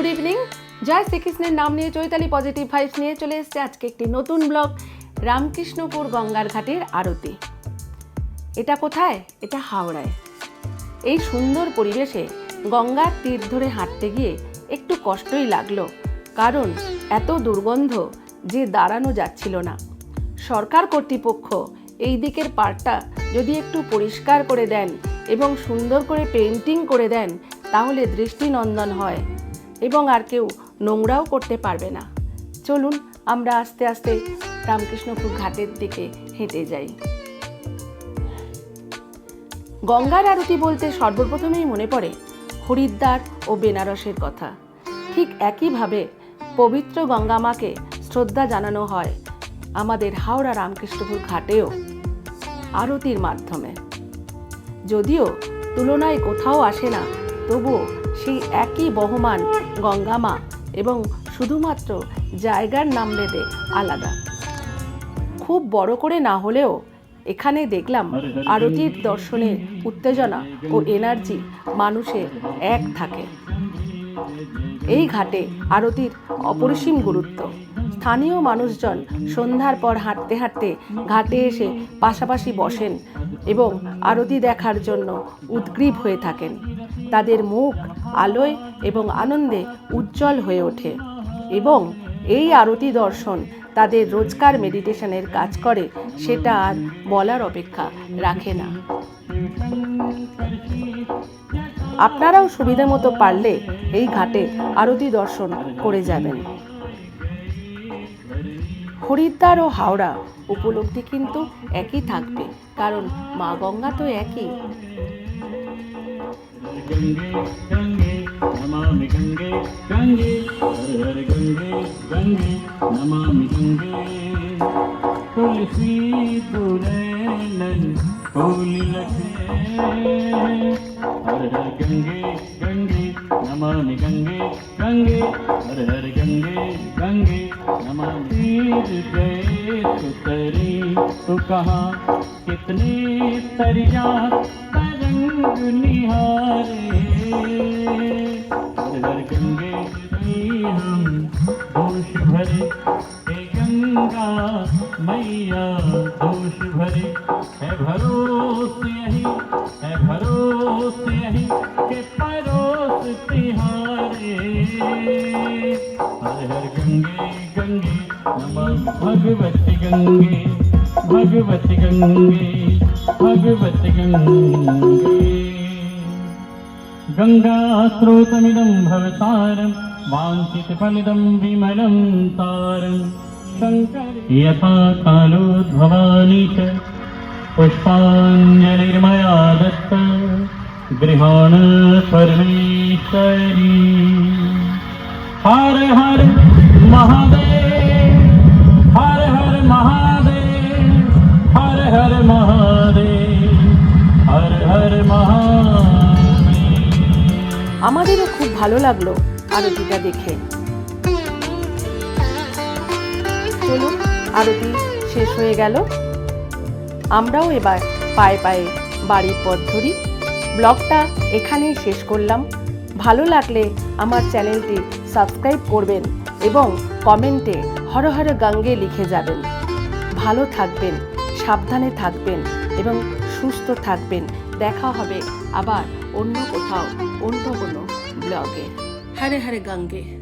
Good evening জয় শ্রীকৃষ্ণের নাম নিয়ে চৈতালি পজিটিভ ভাইবস নিয়ে চলে এসেছে আজকে একটি নতুন ব্লগ রামকৃষ্ণপুর গঙ্গার ঘাটের আরতি। এটা কোথায়? এটা হাওড়ায়। এই সুন্দর পরিবেশে গঙ্গার তীর ধরে হাঁটতে গিয়ে একটু কষ্টই লাগল, কারণ এত দুর্গন্ধ যে দাঁড়ানো যাচ্ছিল না। সরকার কর্তৃপক্ষ এই দিকের পার্কটা যদি একটু পরিষ্কার করে দেন এবং সুন্দর করে পেন্টিং করে দেন, তাহলে দৃষ্টিনন্দন হয়। এবং আর কেউ নোংরাও করতে পারবে না। চলুন, আমরা আস্তে আস্তে রামকৃষ্ণপুর ঘাটের দিকে হেঁটে যাই। গঙ্গার আরতি বলতে সর্বপ্রথমেই মনে পড়ে হরিদ্বার ও বেনারসের কথা। ঠিক একইভাবে পবিত্র গঙ্গা মাকে শ্রদ্ধা জানানো হয় আমাদের হাওড়া রামকৃষ্ণপুর ঘাটেও আরতির মাধ্যমে। যদিও তুলনায় কোথাও আসে না, তবুও সেই একই বহমান গঙ্গামা এবং শুধুমাত্র জায়গার নাম বেদে আলাদা। খুব বড় করে না হলেও এখানে দেখলাম আরতির দর্শনের উত্তেজনা ও এনার্জি মানুষের এক থাকে। এই ঘাটে আরতির অপরিসীম গুরুত্ব। স্থানীয় মানুষজন সন্ধ্যার পর হাঁটতে হাঁটতে ঘাটে এসে পাশাপাশি বসেন এবং আরতি দেখার জন্য উদ্গ্রীব হয়ে থাকেন। তাদের মুখ আলোয় এবং আনন্দে উজ্জ্বল হয়ে ওঠে এবং এই আরতি দর্শন তাদের রোজকার মেডিটেশনের কাজ করে, সেটা আর বলার অপেক্ষা রাখে না। আপনারাও সুবিধা মতো পারলে এই ঘাটে আরতি দর্শন করে যাবেন। হরিদ্বার ও হাওড়া উপলব্ধি কিন্তু একই থাকবে, কারণ মা গঙ্গা তো একই। नमामि गंगे गंगे, हर हर गंगे गंगे, नमामि गंगे। तुलसी तुनैनन फूल लखे। हर हर गंगे गंगे, नमामि गंगे गंगे, हर हर गंगे गंगे, नमामि गंगे सुतरी तू कहाँ, कितने तरिया तरंग निहारे। गंगे की हम दोष भरे हे गंगा मैया, दोष भरे है भरोसे यही, है भरोसे यही के परोस तिहारे। हर हर गंगे गंगे, नमः भगवती गंगे भगवती गंगे भगवती गंगे। गङ्गास्रोतमिदं भवतारं वाञ्छितफलिदं विमलं तारं। यथा कालोद्भवानि च पुष्पाञ्जलिर्मया दत्त गृहाण परमेश्वरी। हर हर महादेव हर हर महादेव हर हर महादेव हर हर महादेव আমাদেরও খুব ভালো লাগল আরতিটা দেখে। চলুন, আরতি শেষ হয়ে গেল। আমরাও এবার পায়ে পায়ে বাড়ির পথ ধরি। ব্লগটা এখানেই শেষ করলাম। ভালো লাগলে আমার চ্যানেলটি সাবস্ক্রাইব করবেন এবং কমেন্টে হর হর গঙ্গে লিখে যাবেন। ভালো থাকবেন, সাবধানে থাকবেন এবং সুস্থ থাকবেন। দেখা হবে আবার অন্য কোথাও অন্য কোনো ব্লগে। হরে হরে গঙ্গে।